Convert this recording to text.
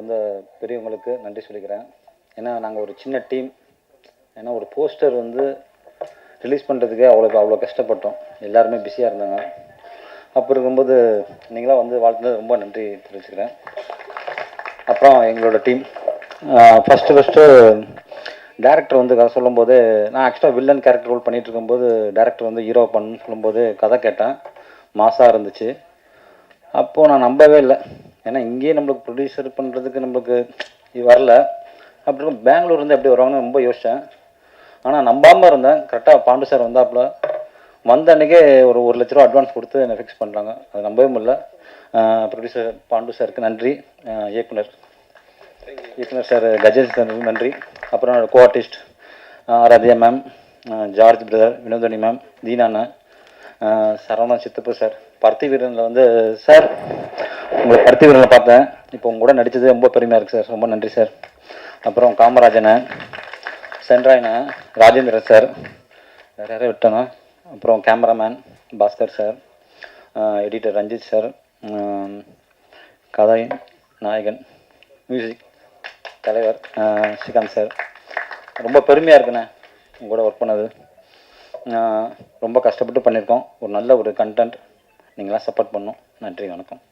வந்த பெரியவங்களுக்கு நன்றி சொல்லிக்கிறேன். ஏன்னா நாங்கள் ஒரு சின்ன டீம் ஏன்னா ஒரு போஸ்டர் வந்து ரிலீஸ் பண்ணுறதுக்கே அவ்வளோ அவ்வளோ கஷ்டப்பட்டோம். எல்லாருமே பிஸியாக இருந்தாங்க. அப்போ இருக்கும்போது நீங்களாம் வந்து வாழ்த்துனது ரொம்ப நன்றி தெரிவிச்சுக்கிறேன். அப்புறம் எங்களோட டீம் ஃபஸ்ட்டு ஃபஸ்ட்டு டேரக்டர் வந்து கதை சொல்லும்போது நான் ஆக்சுவலாக வில்லன் கேரக்டர் ரோல் பண்ணிகிட்டு இருக்கும்போது டேரக்டர் வந்து ஹீரோ பண்ணு சொல்லும்போது கதை கேட்டேன். மாசாக இருந்துச்சு. அப்போது நான் நம்பவே இல்லை. ஏன்னா இங்கேயே நம்மளுக்கு ப்ரொடியூசர் பண்ணுறதுக்கு நம்மளுக்கு இது வரல. அப்படி இருக்கும் பெங்களூர்லேருந்து எப்படி வருவாங்கன்னு ரொம்ப யோசித்தேன் ஆனால் நம்பாமல் இருந்தேன். கரெக்டாக பாண்டு சார் வந்தாப்புல. வந்த அன்றைக்கே ஒரு ஒரு லட்ச ரூபா அட்வான்ஸ் கொடுத்து என்னை ஃபிக்ஸ் பண்ணுறாங்க அது நம்பவே முடியல. ப்ரொடியூசர் பாண்டு சாருக்கு நன்றி. இயக்குனர். இயக்குனர் சார் கஜேஷ் நன்றி. அப்புறம் co artist Aradhya ma'am George brother Vinodhini ma'am தீனாண்ணா Saravana சித்தப்பு சார் பருத்தி வீரனில் வந்து சார் உங்களை பருத்தி வீரனில் பார்த்தேன். இப்போ உங்க கூட நடித்தது ரொம்ப பெருமையாக இருக்குது சார். ரொம்ப நன்றி சார். அப்புறம் காமராஜனை சென்ட்ராயனை ராஜேந்திரன் சார். வேறு யாரும் விட்டேனா? அப்புறம் cameraman Bhaskar sir. Editor Ranjith sir. கதை நாயகன் மியூசிக் தலைவர் ஸ்ரீகாந்த் சார். ரொம்ப பெருமையாக இருக்குண்ணே உங்க கூட ஒர்க் பண்ணது. ரொம்ப கஷ்டப்பட்டு பண்ணியிருக்கோம். ஒரு நல்ல ஒரு கண்டென்ட் நீங்களாம் சப்போர்ட் பண்ணும். நன்றி வணக்கம்.